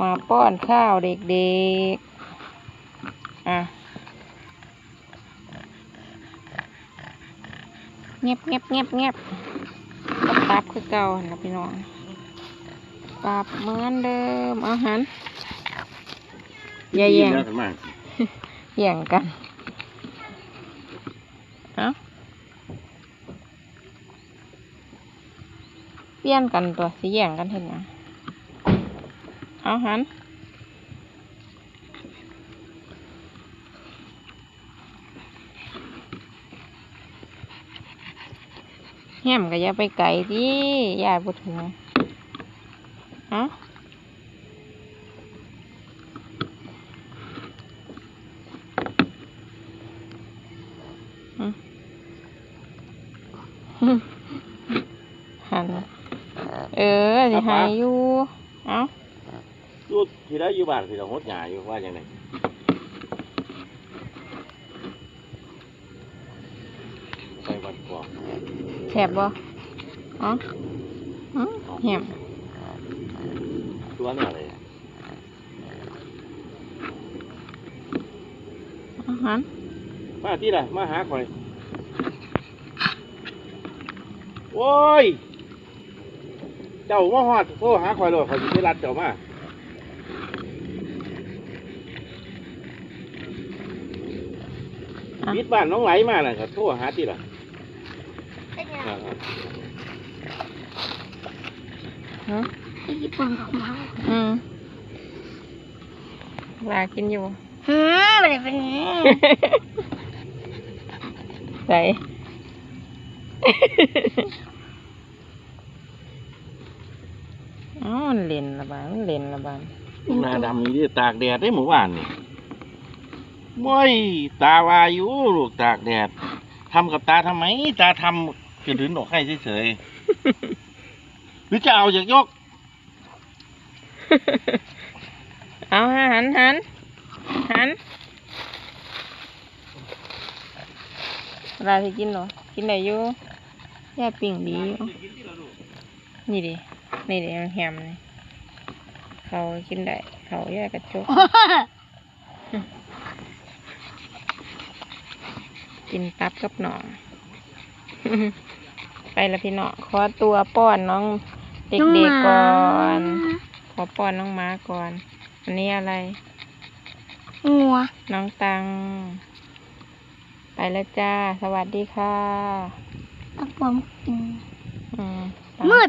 มาป้อนข้าวเด็กๆ อะ เงียบเงียบเงียบเงียบก็ปรับคือเก่านะพี่น้องปรับเหมือนเดิมเอาหันอย่าแย่งแย่งกันเอาเปลี่ยนกันตัวสิแย่งกันเห็นยัง เอาหันแฮมก็อย่าไปไกลดิยายบ่ถึงเอ้าอืมหัน เออสิหายอยู่ เอ้า รูดทีละอยู่บ้านทีละหดหยาอยู่ว่าอย่างไรไปวัดกวางแสบบ่เอ๋ออืมแฮมตัวเนี่ยอะไรอาหารมาที่ละมาหาข่อย โอ้ย เจ้าว่าฮอดโทรหาข่อยเลยข่อยสิไปรัดเจ้ามา บิดบ้านน้องไหลมาน่ะก็โทรหาที่ละอ่าฮะญี่ปุ่นของเราอืมลากินอยู่หืมไม่ได้เป็นอย่างนี้ใส่ เอ้ามันเล่นละบานมันเล่นละบานๆหน้าดำนี่ดิตากแดดได้หมู่บ้านนี่ ว้ยตาวาอยุลูกตากแดดทำกับตาทำไม ตาทำจะดืนออกให้เฉยๆหรือจะเอาอยากยก เอาหันหันหันเวลาที่กินเหรอ กินได้อยู่ย่าปิ่งดีอยู่นี่ดินี่ดิมันแฮมนี่เขากินได้ เขาย่ากระจก กินตับกับหนอง ไปแล้วพี่น้องขอตัวป้อนน้องเด็กๆก่อน ขอป้อนน้องม้าก่อน อันนี้อะไร งัว น้องตัง ไปแล้วจ้า สวัสดีค่ะเอาผมกินอืมไปมืด